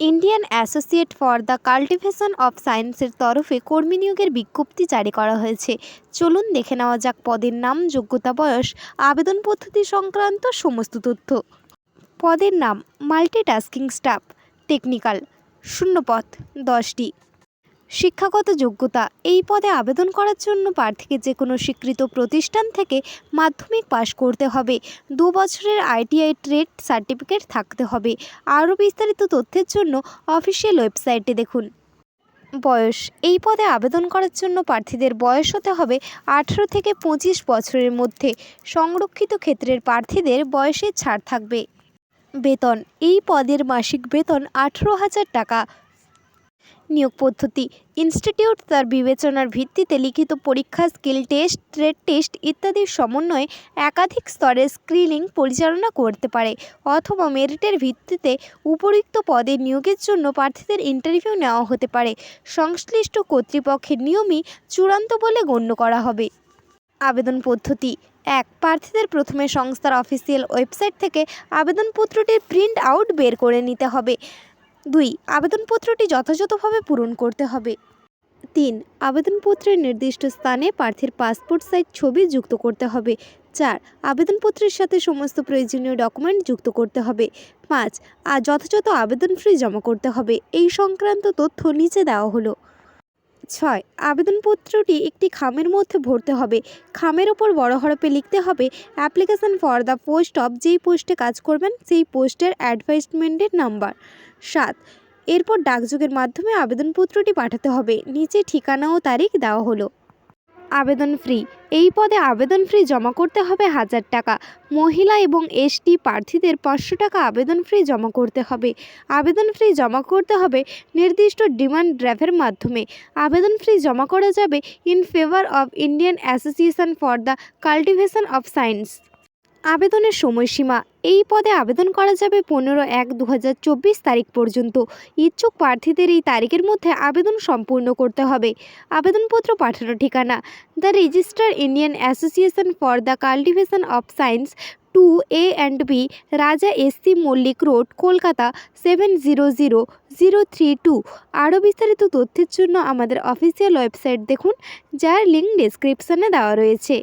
Indian associate for the cultivation of সায়েন্সের তরফে কর্মী নিয়োগের বিজ্ঞপ্তি জারি করা হয়েছে। চলুন দেখে নেওয়া যাক পদের নাম, যোগ্যতা, বয়স, আবেদন পদ্ধতি সংক্রান্ত সমস্ত তথ্য। পদের নাম মাল্টিটাস্কিং স্টাফ টেকনিক্যাল শূন্য পথ দশটি। শিক্ষাগত যোগ্যতা এই পদে আবেদন করার জন্য প্রার্থীকে যে কোনো স্বীকৃত প্রতিষ্ঠান থেকে মাধ্যমিক পাশ করতে হবে। দু বছরের আইটিআই ট্রেড সার্টিফিকেট থাকতে হবে। আরও বিস্তারিত তথ্যের জন্য অফিসিয়াল ওয়েবসাইটে দেখুন। বয়স, এই পদে আবেদন করার জন্য প্রার্থীদের বয়স হতে হবে আঠেরো থেকে পঁচিশ বছরের মধ্যে। সংরক্ষিত ক্ষেত্রের প্রার্থীদের বয়সে ছাড় থাকবে। বেতন, এই পদের মাসিক বেতন আঠেরো হাজার টাকা। নিয়োগ পদ্ধতি। ইনস্টিটিউট তার বিবেচনার ভিত্তিতে লিখিত পরীক্ষা, স্কিল টেস্ট ট্রেড টেস্ট ইত্যাদির সমন্বয়ে একাধিক স্তরে স্ক্রিনিং পরিচালনা করতে পারে অথবা মেরিটের ভিত্তিতে উপরিক্ত পদে নিয়োগের জন্য প্রার্থীদের ইন্টারভিউ নেওয়া হতে পারে। সংশ্লিষ্ট কর্তৃপক্ষের নিয়মই চূড়ান্ত বলে গণ্য করা হবে। আবেদন পদ্ধতি। এক, প্রার্থীদের প্রথমে সংস্থার অফিসিয়াল ওয়েবসাইট থেকে আবেদনপত্রটির প্রিন্ট আউট বের করে নিতে হবে। দুই, আবেদনপত্রটি যথাযথভাবে পূরণ করতে হবে। তিন, আবেদনপত্রের নির্দিষ্ট স্থানে প্রার্থীর পাসপোর্ট সাইজ ছবি যুক্ত করতে হবে। চার, আবেদনপত্রের সাথে সমস্ত প্রয়োজনীয় ডকুমেন্ট যুক্ত করতে হবে। পাঁচ আর যথাযথ আবেদন ফি জমা করতে হবে। এই সংক্রান্ত তথ্য নিচে দেওয়া হলো। ছয়, আবেদনপত্রটি একটি খামের মধ্যে ভরতে হবে। খামের ওপর বড় হরপে লিখতে হবে, application for the post of যেই পোস্টে কাজ করবেন, সেই পোস্টের অ্যাডভার্টাইজমেন্টের নাম্বার। সাত, এরপর ডাকযোগের মাধ্যমে আবেদনপত্রটি পাঠাতে হবে। নিচে ঠিকানা ও তারিখ দেওয়া হলো। আবেদন ফ্রি। এই পদে আবেদন ফ্রি জমা করতে হবে হাজার টাকা। মহিলা এবং এসটি প্রার্থীদের পাঁচশো টাকা আবেদন ফ্রি জমা করতে হবে। আবেদন ফ্রি জমা করতে হবে নির্দিষ্ট ডিমান্ড ড্রাফের মাধ্যমে। আবেদন ফ্রি জমা করা যাবে in favour of Indian association for the cultivation of science. আবেদনের সময়সীমা। এই পদে আবেদন করা যাবে পনেরো এক দু তারিখ পর্যন্ত। ইচ্ছুক প্রার্থীদের এই তারিখের মধ্যে আবেদন সম্পূর্ণ করতে হবে। আবেদনপত্র পাঠানোর ঠিকানা। The register Indian association for the cultivation of science two A and B, Raja S C Mullick road, Kolkata seven zero zero zero three two. আরও বিস্তারিত তথ্যের জন্য আমাদের অফিসিয়াল ওয়েবসাইট দেখুন, যার লিঙ্ক ডেসক্রিপশানে দেওয়া রয়েছে।